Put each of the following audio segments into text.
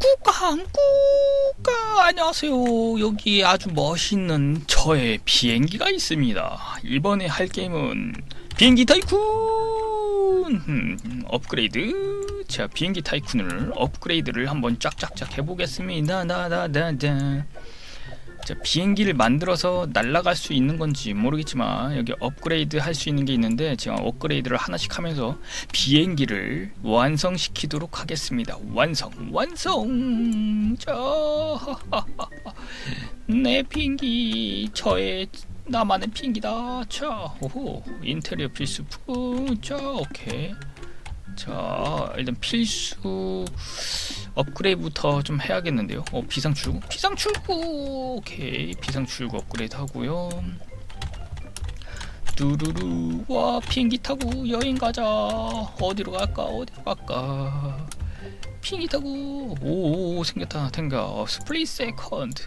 꾸까 꾸까 안녕하세요. 여기 아주 멋있는 저의 비행기가 있습니다. 이번에 할 게임은 비행기 타이쿤! 음, 업그레이드. 자 비행기 타이쿤을 업그레이드를 한번 쫙쫙쫙 해보겠습니다. 나나나나 자 비행기를 만들어서 날아갈 수 있는 건지 모르겠지만 여기 업그레이드 할 수 있는 게 있는데 제가 업그레이드를 하나씩 하면서 비행기를 완성시키도록 하겠습니다. 완성, 완성. 저내 비행기 저의 나만의 비행기다. 자, 오호 인테리어 필수품. 자, 오케이. 자, 일단 필수 업그레이드부터 좀 해야겠는데요. 어, 비상 출구, 비상 출구. 오케이, 비상 출구 업그레이드 하고요. 뚜루루. 와 비행기 타고 여행 가자. 어디로 갈까? 어디로 갈까? 비행기 타고. 오 생겼다. 생겨 스플릿 세컨드.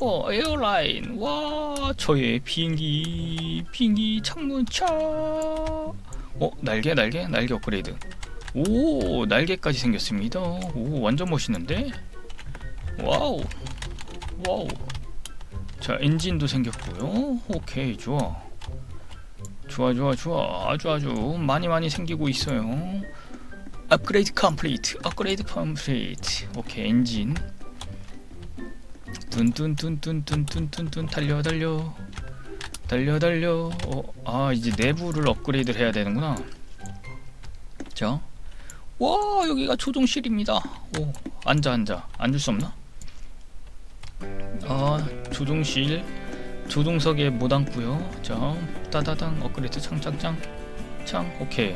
어 에어라인. 와 저의 비행기. 비행기 창문 차어 날개 날개? 날개 업그레이드 오 날개까지 생겼습니다. 오 완전 멋있는데? 와우 와우. 자 엔진도 생겼고요. 오케이 좋아. 좋아 좋아 좋아. 아주 아주 많이 많이 생기고 있어요. 업그레이드 컴플리트 업그레이드 컴플리트 오케이 엔진. 뚠뚠뚠뚠뚠뚠뚠 달려 달려. 달려 달려. 어, 아 이제 내부를 업그레이드를 해야 되는구나. 자 와 여기가 조종실입니다 오 앉아 앉아 앉을 수 없나 아 조종실 조종석에 못 앉고요. 자, 따다당 업그레이드 창창창 창 오케이.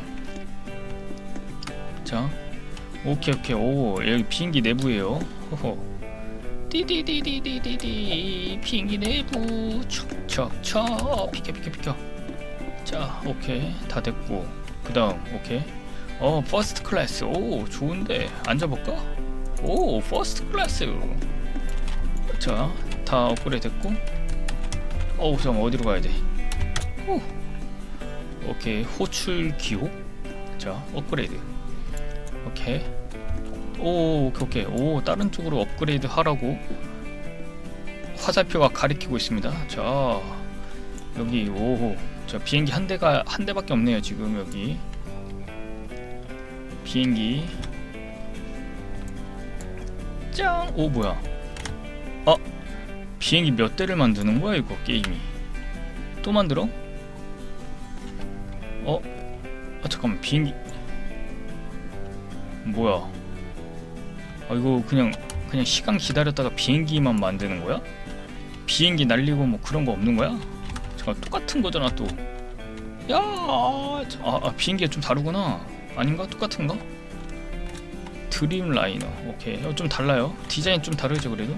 자, 오케이 오케이 오 여기 비행기 내부예요. 호호. 띠디디디디디디 비행기 내부 척척척 비켜 비켜 비켜. 자, 오케이 다 됐고 그 다음 오케이. 어 퍼스트 클래스 오 좋은데 앉아볼까? 오 퍼스트 클래스. 자, 다 업그레이드 됐고. 어우 잠깐 어디로 가야 돼? 오. 오케이 호출 기호 자 업그레이드 오케이 오 오케이 오케이 오 다른 쪽으로 업그레이드 하라고 화살표가 가리키고 있습니다 자 여기 오자 비행기 한 대가 한 대밖에 없네요 지금 여기 비행기 짱 오 뭐야 아 비행기 몇 대를 만드는 거야 이거 게임이 또 만들어? 어? 아 잠깐만 비행기 뭐야 아 이거 그냥 그냥 시간 기다렸다가 비행기만 만드는 거야? 비행기 날리고 뭐 그런 거 없는 거야? 잠깐 똑같은 거잖아 또 야, 아, 아 비행기가 좀 다르구나 아닌가? 똑같은가? 드림 라이너. 오케이. 어, 좀 달라요. 디자인 좀 다르죠 그래도?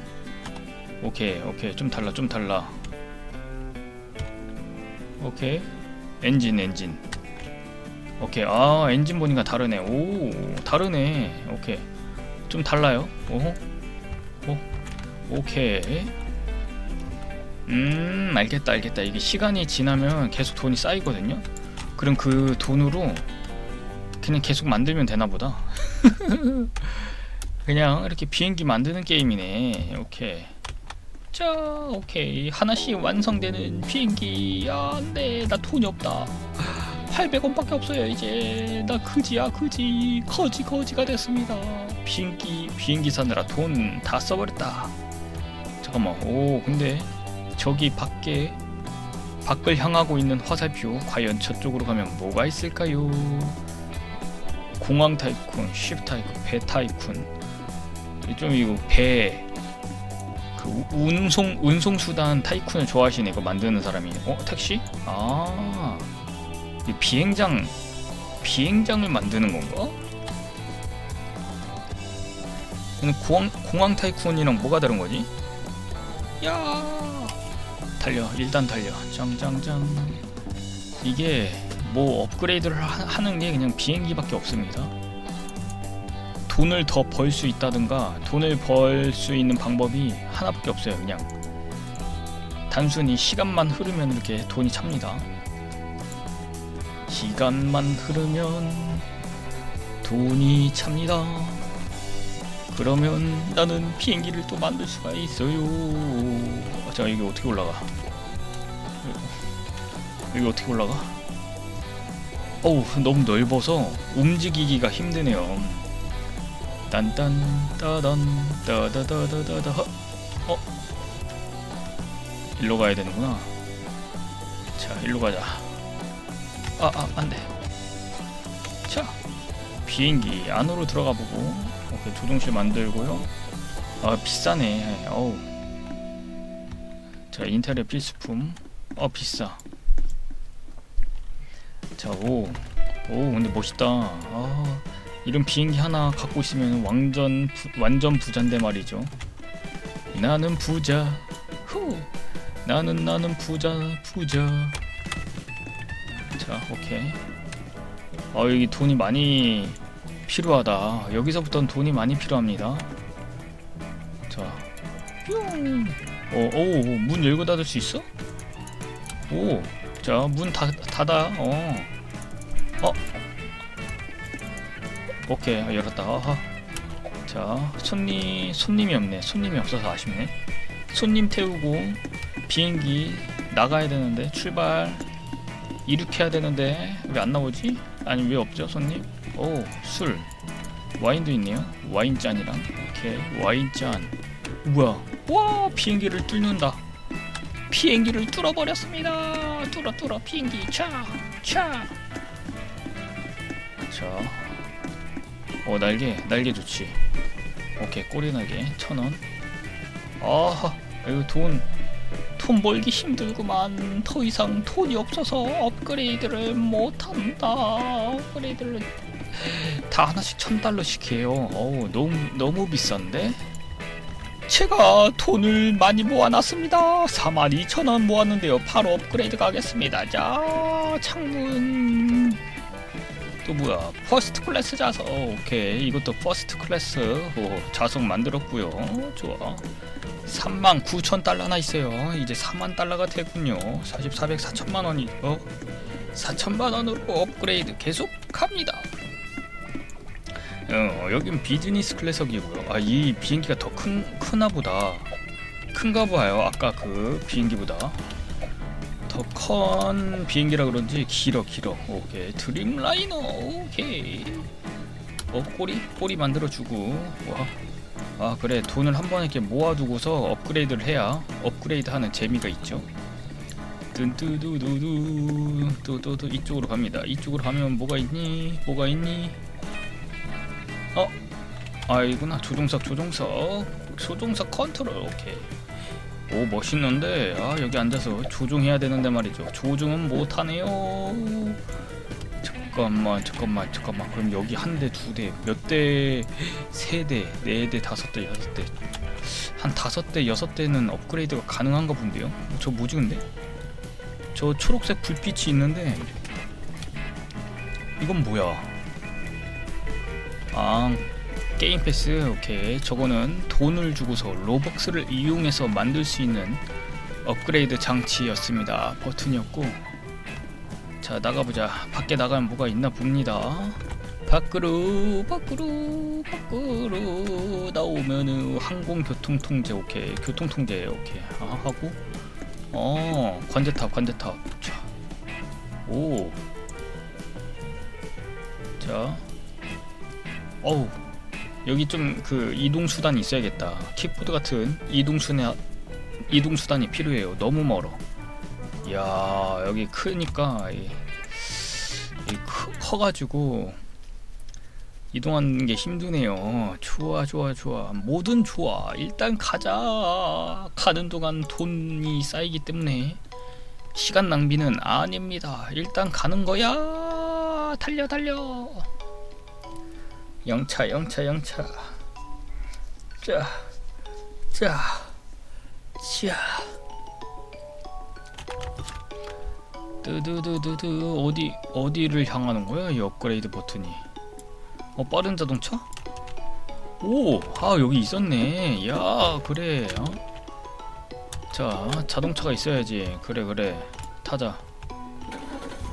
오케이 오케이. 좀 달라 좀 달라. 오케이. 엔진 엔진. 오케이. 아 엔진 보니까 다르네. 오 다르네. 오케이. 좀 달라요? 오호 오 오케이. 음 알겠다 알겠다. 이게 시간이 지나면 계속 돈이 쌓이거든요? 그럼 그 돈으로 그냥 계속 만들면 되나 보다. 그냥 이렇게 비행기 만드는 게임이네. 오케이. 자 오케이. 하나씩 완성되는 비행기. 야 안돼 나 돈이 없다. 800원밖에 없어요 이제. 나 그지야 그지. 거지 거지가 됐습니다. 비행기 비행기 사느라 돈 다 써버렸다. 잠깐만. 오 근데 저기 밖에 밖을 향하고 있는 화살표 과연 저쪽으로 가면 뭐가 있을까요 공항 타이쿤 쉽 타이쿤 배 타이쿤. 좀 이거 배 그 운송 운송 수단 타이쿤을 좋아하시네 이거 만드는 사람이. 어 택시? 아이 비행장 비행장을 만드는 건가? 공항 공항 타이쿤이랑 뭐가 다른 거지? 야! 달려 일단 달려. 짱짱짱. 이게 뭐 업그레이드를 하, 하는 게 그냥 비행기밖에 없습니다. 돈을 더 벌 수 있다든가 돈을 벌 수 있는 방법이 하나밖에 없어요 그냥 단순히 시간만 흐르면 이렇게 돈이 찹니다 시간만 흐르면 돈이 찹니다 그러면 나는 비행기를 또 만들 수가 있어요. 자 여기 어떻게 올라가? 여기 어떻게 올라가? 어우 너무 넓어서 움직이기가 힘드네요. 딴딴 따단 따다다다다다 허. 어? 일로 가야 되는구나. 자 일로 가자. 아 아 안돼. 자 비행기 안으로 들어가 보고 오케이 조종실 만들고요. 아 비싸네. 어우. 자 인테리어 필수품. 어 비싸. 자 오. 오 근데 멋있다. 아 이런 비행기 하나 갖고 있으면 완전 부, 완전 부자인데 말이죠. 나는 부자. 후. 나는 나는 부자 부자. 자 오케이. 아 여기 돈이 많이 필요하다. 여기서부터는 돈이 많이 필요합니다. 자, 뿅. 어, 오, 문 열고 닫을 수 있어? 오, 자, 문 닫, 닫아. 어, 어. 오케이, 아, 열었다. 아하. 자, 손님, 손님이 없네. 손님이 없어서 아쉽네. 손님 태우고 비행기 나가야 되는데 출발 이륙해야 되는데 왜 안 나오지? 아니 왜 없죠 손님? 오 술 와인도 있네요 와인 잔이랑 오케이 와인 잔 뭐야 와 비행기를 뚫는다 비행기를 뚫어버렸습니다 뚫어 뚫어 비행기. 차차. 자 어 날개 날개 좋지. 오케이 꼬리 날개. 천 원. 아 이거 돈 돈 벌기 힘들구만. 더 이상 돈이 없어서 업그레이드를 못한다. 업그레이드를 다 하나씩 천 달러씩 해요. 어우 너무 너무 비싼데 제가 돈을 많이 모아놨습니다. 42,000원 모았는데요. 바로 업그레이드 가겠습니다. 자 창문. 또 뭐야? 퍼스트 클래스 좌석. 오케이. 이것도 퍼스트 클래스. 오, 좌석 만들었고요. 좋아. 3만 9천 달러나 있어요. 이제 4만 달러가 되군요. 4400 4천만 원이 어? 4천만 원으로 업그레이드 계속 갑니다. 어 여긴 비즈니스 클래석이고요. 아 이 비행기가 더 큰 크나 보다. 큰가 봐요. 아까 그 비행기보다 더 큰 비행기라 그런지 길어 길어. 오케이 드림라이너 오케이. 어 꼬리 꼬리 만들어 주고 와. 아 그래 돈을 한 번에 이렇게 모아두고서 업그레이드를 해야 업그레이드 하는 재미가 있죠 뜬뚜두두두 또또또 이쪽으로 갑니다 이쪽으로 가면 뭐가 있니 뭐가 있니 어? 아이구나. 조종석 조종석. 조종석 컨트롤. 오케이. 오 멋있는데. 아 여기 앉아서 조종해야 되는데 말이죠. 조종은 못하네요. 잠깐만 잠깐만 잠깐만. 그럼 여기 한 대 두 대 몇 대 세 대 네 대 다섯 대 여섯 대. 한 다섯 대 여섯 대는 업그레이드가 가능한가 본데요? 저 뭐지 근데? 저 초록색 불빛이 있는데. 이건 뭐야 아 게임 패스 오케이. 저거는 돈을 주고서 로벅스를 이용해서 만들 수 있는 업그레이드 장치였습니다. 버튼이었고. 자 나가보자. 밖에 나가면 뭐가 있나 봅니다. 밖으로 밖으로 밖으로 나오면은 항공교통통제 오케이. 교통통제 오케이. 아, 하고. 어 관제탑 관제탑. 자오. 자 어우. 여기 좀 그 이동 수단이 있어야겠다. 킥보드 같은 이동 수단 이동 수단이 필요해요. 너무 멀어. 야 여기 크니까 이, 이 크, 커가지고 이동하는 게 힘드네요. 좋아 좋아 좋아. 뭐든 좋아. 일단 가자. 가는 동안 돈이 쌓이기 때문에 시간 낭비는 아닙니다. 일단 가는 거야. 달려 달려 영차 영차 영차 자 자 자. 뜨드드드드 어디 어디를 향하는 거야 이 업그레이드 버튼이 어 빠른 자동차? 오, 아 여기 있었네. 야, 그래. 어? 자, 자동차가 있어야지. 그래, 그래. 타자.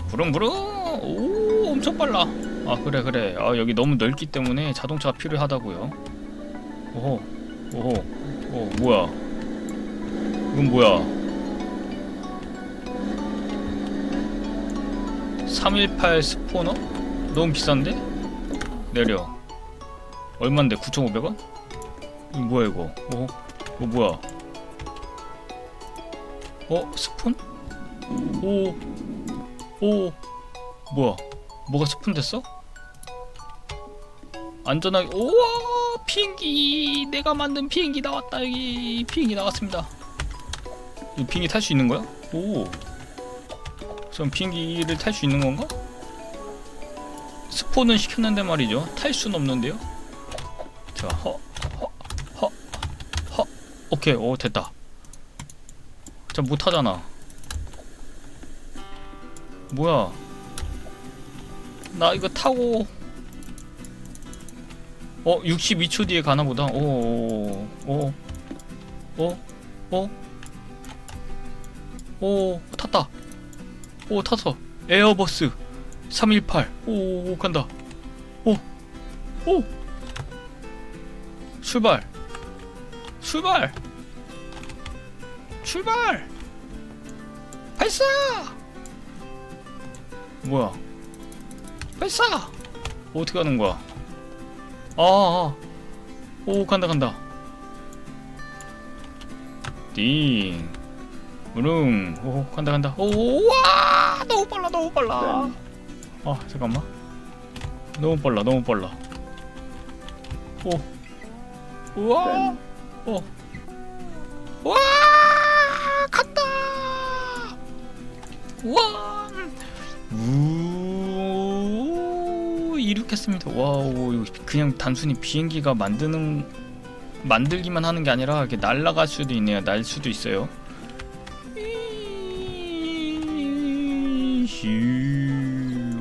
부릉부릉. 오, 엄청 빨라. 아, 그래, 그래. 아, 여기 너무 넓기 때문에 자동차가 필요하다고요. 오호 오호 어 뭐야 이건 뭐야 318 스포너? 너무 비싼데? 내려 얼만데 9,500원? 이거 뭐야 이거 어? 이거 뭐야 어? 스푼? 오, 오, 뭐야? 뭐가 스푼 됐어? 안전하게, 우와! 비행기! 내가 만든 비행기 나왔다, 여기! 비행기 나왔습니다. 이 비행기 탈 수 있는 거야? 오! 그럼 비행기를 탈 수 있는 건가? 스폰은 시켰는데 말이죠. 탈 수는 없는데요? 자, 허, 허, 허, 허. 오케이, 오, 됐다. 자, 못 타잖아. 뭐야? 나 이거 타고 어 62초 뒤에 가나 보다. 오, 오, 오, 오, 오, 탔다. 오, 탔어. 에어버스 318. 오, 오, 간다. 오, 오, 출발, 출발, 출발, 발사. 뭐야? 발사! 어떻게 하는 거야? 아, 아. 오 간다 간다. 띵. 우릉. 오 간다 간다. 오 와! 너무 빨라 너무 빨라. 아 잠깐만. 너무 빨라 너무 빨라. 오. 우와. 어. 와! 간다. 우와. 우 이륙했습니다. 와우 그냥 단순히 비행기가 만드는 만들기만 하는 게 아니라 이렇게 날아갈 수도 있네요. 날 수도 있어요.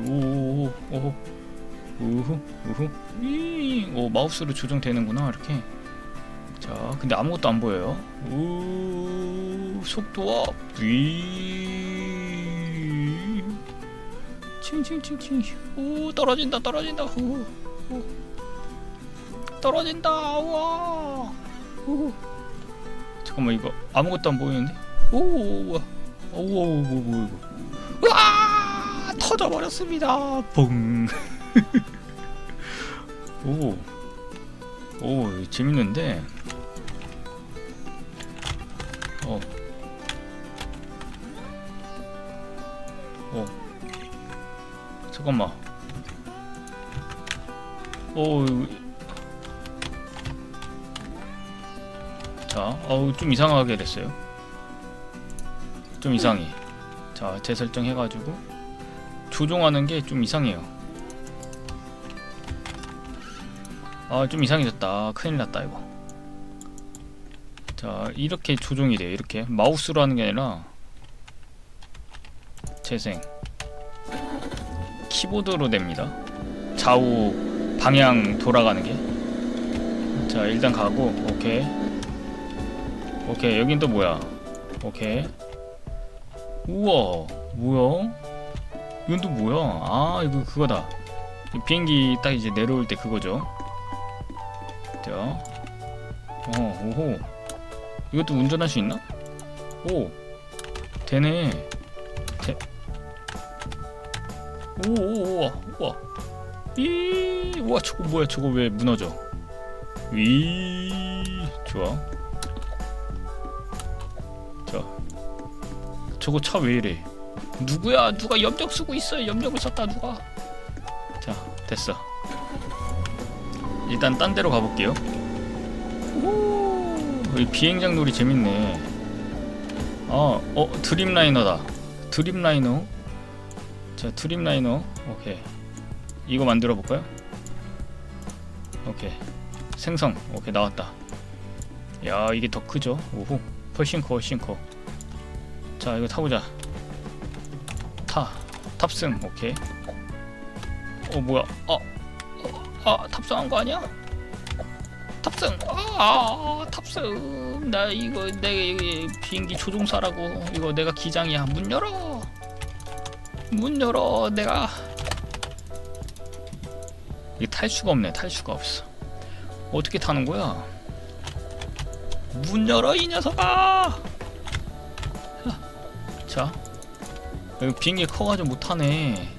오오 우후 우후 오 마우스로 조정되는구나 이렇게. 자 근데 아무것도 안 보여요. 우 속도와 위 칭칭칭칭 오 떨어진다 떨어진다. 오, 오. 떨어진다 와. 오. 잠깐만 이거 아무것도 안 보이는데? 오와. 오오 뭐, 뭐 이거 와! 터져 버렸습니다. 봉 오, 오, 재밌는데, 어, 어, 잠깐만. 오, 자, 어우 좀 이상하게 됐어요. 좀 이상해. 자, 재설정 해가지고 조종하는 게 좀 이상해요. 아, 좀 이상해졌다. 큰일 났다 이거. 자, 이렇게 조종이 돼요. 이렇게 마우스로 하는 게 아니라 재생. 키보드로 됩니다. 좌우 방향 돌아가는 게. 자, 일단 가고 오케이. 오케이. 여긴 또 뭐야? 오케이. 우와. 뭐야? 이건 또 뭐야? 아, 이거 그거다. 이 비행기 딱 이제 내려올 때 그거죠. 자. 어, 오호. 이것도 운전할 수 있나? 오. 되네. 오, 오, 우와. 이, 우와, 저거 뭐야? 저거 왜 무너져? 위, 좋아. 자, 저거 차 왜 이래? 누구야? 누가 염력 쓰고 있어? 염력을 썼다 누가? 자, 됐어. 일단 딴 데로 가볼게요. 오, 여기 비행장 놀이 재밌네. 아, 어, 드림라이너다. 드림라이너. 자, 드림라이너. 오케이. 이거 만들어 볼까요? 오케이. 생성. 오케이, 나왔다. 야, 이게 더 크죠? 오호. 훨씬 커, 훨씬 커. 자, 이거 타보자. 타. 탑승. 오케이. 어, 뭐야? 아, 어, 아, 탑승한 거 아니야? 탑승. 아, 탑승. 나 이거 내 이거 비행기 조종사라고. 이거 내가 기장이야. 문 열어. 문 열어. 내가 이게 탈 수가 없네. 탈 수가 없어. 어떻게 타는 거야? 문 열어 이 녀석아 자 여기 비행기 커가지고 못타네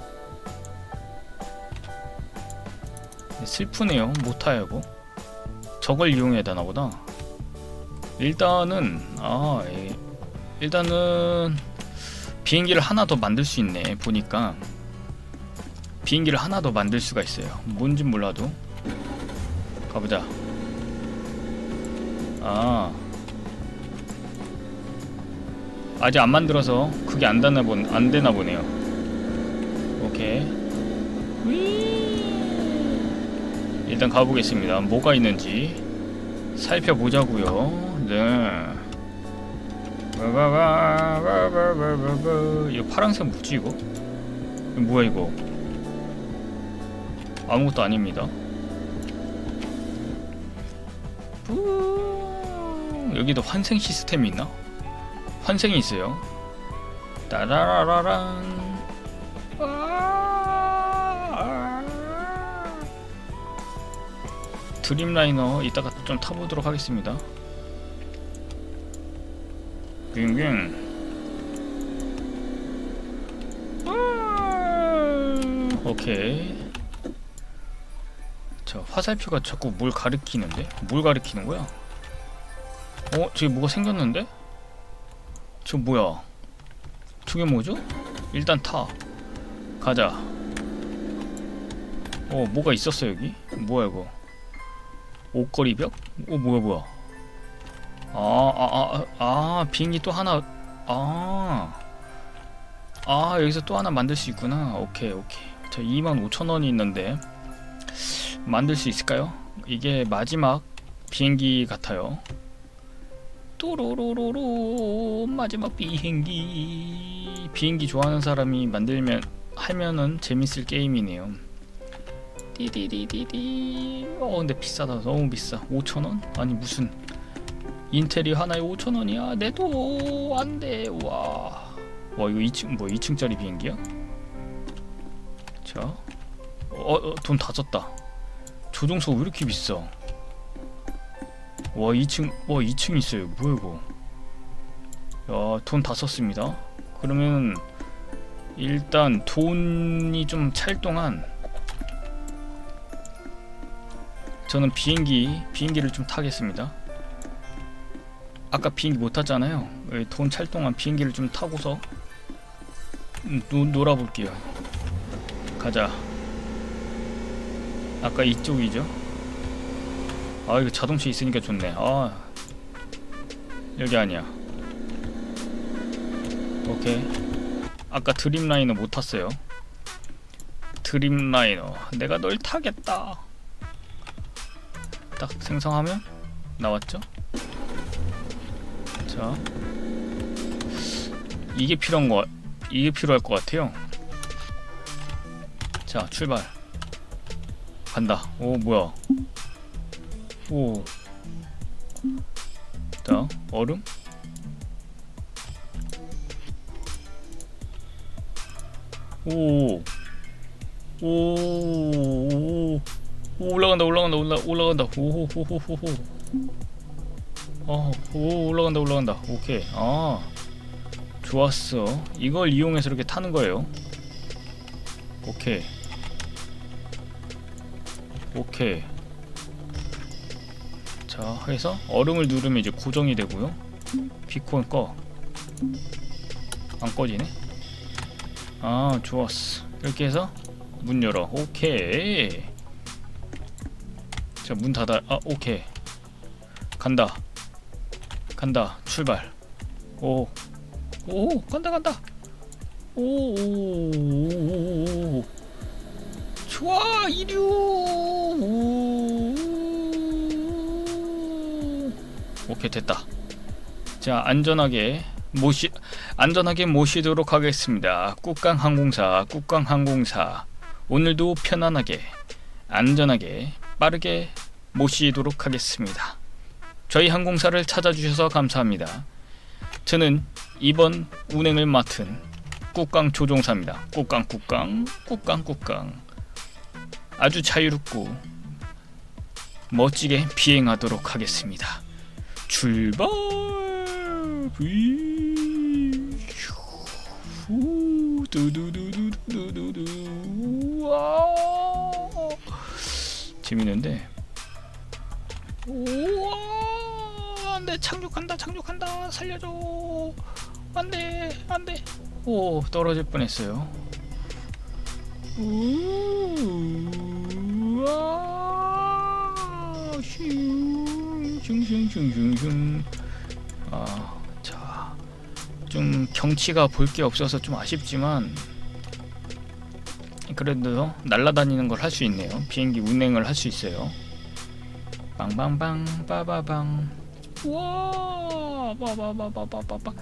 슬프네요 못타요 이거 저걸 이용해야 되나 보다 일단은 아 예. 일단은 비행기를 하나 더 만들 수 있네 보니까. 비행기를 하나 더 만들 수가 있어요. 뭔진 몰라도. 가보자. 아. 아직 안 만들어서 그게 안 되나 본, 안 되나 보네요. 오케이. 휘. 일단 가보겠습니다. 뭐가 있는지 살펴보자고요. 네 이거 파란색 뭐지 이거? 이거 뭐야 이거? 아무것도 아닙니다. 뿌 여기도 환생 시스템이 있나? 환생이 있어요. 따라라라란. 아. 드림라이너 이따가 좀 타보도록 하겠습니다. 빙빙. 아, 오케이. 자 화살표가 자꾸 뭘 가리키는데? 뭘 가리키는 거야? 어? 저기 뭐가 생겼는데? 저 뭐야? 저게 뭐죠? 일단 타 가자 어 뭐가 있었어 여기? 뭐야 이거 옷걸이 벽? 어 뭐야 뭐야 아 아 아 아 비행기 또 하나 아 아 여기서 또 하나 만들 수 있구나 오케이 오케이 저 25,000원이 있는데 만들 수 있을까요? 이게 마지막 비행기 같아요. 또로로로로 마지막 비행기 비행기 좋아하는 사람이 만들면 하면은 재밌을 게임이네요. 띠디디디디 어 근데 비싸다 너무 비싸 5천원? 아니 무슨 인테리어 하나에 5천원이야 내도 안돼 와. 와 이거 2층 뭐 2층짜리 비행기야? 자, 어, 어, 돈 다 썼다. 조종석 왜 이렇게 비싸? 와 2층 와 2층 있어요 뭐야 이거 야돈 다 썼습니다 그러면 일단 돈이 좀 찰 동안 저는 비행기 비행기를 좀 타겠습니다 아까 비행기 못 탔잖아요. 돈 찰 동안 비행기를 좀 타고서 음, 노, 놀아볼게요. 가자. 아까 이쪽이죠? 아 이거 자동차 있으니까 좋네. 아 여기 아니야. 오케이. 아까 드림라이너 못 탔어요. 드림라이너. 내가 널 타겠다. 딱 생성하면 나왔죠? 자 이게 필요한 거 이게 필요할 것 같아요 자 출발 간다. 오 뭐야? 오. 자 얼음. 오. 오. 오. 오 올라간다 올라간다 올라 올라간다 오 호 호 호 호 호. 어, 오 올라간다 올라간다. 오케이. 아. 좋았어. 이걸 이용해서 이렇게 타는 거예요. 오케이. 오케이 자 해서 얼음을 누르면 이제 고정이 되고요 비콘 꺼 안 꺼지네 아 좋았어 이렇게 해서 문 열어 오케이 자 문 닫아 아 오케이 간다 간다. 출발. 오. 오 간다 간다. 오오오오오. 좋아 이류 오케이 됐다. 자 안전하게 모시 안전하게 모시도록 하겠습니다. 꾹강 항공사 꾹강 항공사. 오늘도 편안하게 안전하게 빠르게 모시도록 하겠습니다 저희 항공사를 찾아주셔서 감사합니다. 저는 이번 운행을 맡은 꾹강 조종사입니다. 꾹강 꾹강 꾹강 꾹강 아주 자유롭고 멋지게 비행하도록 하겠습니다. 출발! 재밌는데? 우와 안돼 착륙한다 착륙한다 살려줘. 안돼 안돼. 오 떨어질 뻔했어요. 우와 슝슝슝슝슝. 아자 좀 경치가 볼 게 없어서 좀 아쉽지만 그래도 날아다니는 걸 할 수 있네요. 비행기 운행을 할 수 있어요. 빵빵빵 빠바방 우와 빠바바바바바바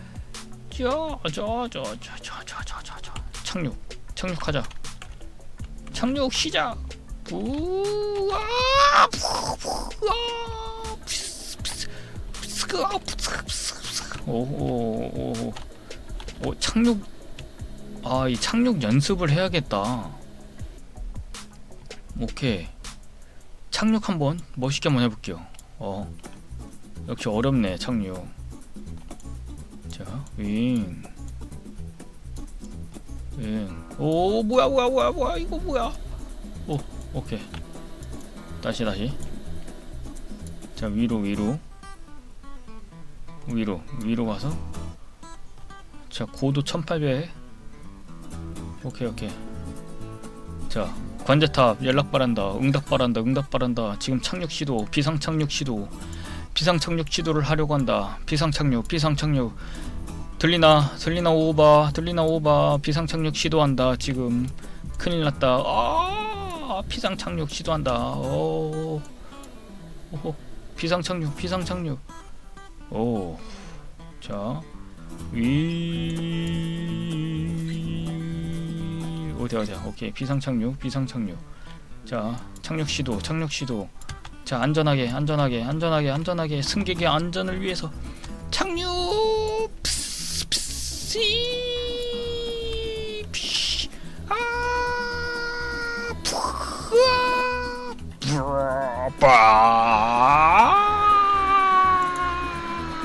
저저저저저저저저 착륙 착륙하자. 착륙 시작. 우와 오오오 오, 착륙 아 이 착륙 연습을 해야겠다 오케이 착륙 한번 멋있게 한번 해볼게요 어 역시 어렵네 착륙. 자 윙 윙. 오 뭐야 뭐야 뭐야 뭐야 이거 뭐야? 오 오케이. 다시 다시. 자 위로 위로. 위로 위로 가서. 자 고도 1800 오케이 오케이. 자 관제탑 연락 바란다 응답 바란다 응답 바란다. 지금 착륙 시도 비상 착륙 시도 비상 착륙 시도를 하려고 한다. 비상 착륙 비상 착륙. 들리나 들리나 오바 들리나 오바. 비상 착륙 시도한다. 지금. 큰일 났다. 아 비상 착륙 시도한다. 오 오호. 비상 착륙 비상 착륙. 오 자 위 어디 어디? 오케이. 비상 착륙 비상 착륙. 자 착륙 시도 착륙 시도 자 안전하게 안전하게 안전하게 안전하게 승객의 안전을 위해서 착륙 프스, 이, 피, 아, 푸, 으아, 브아, 빠,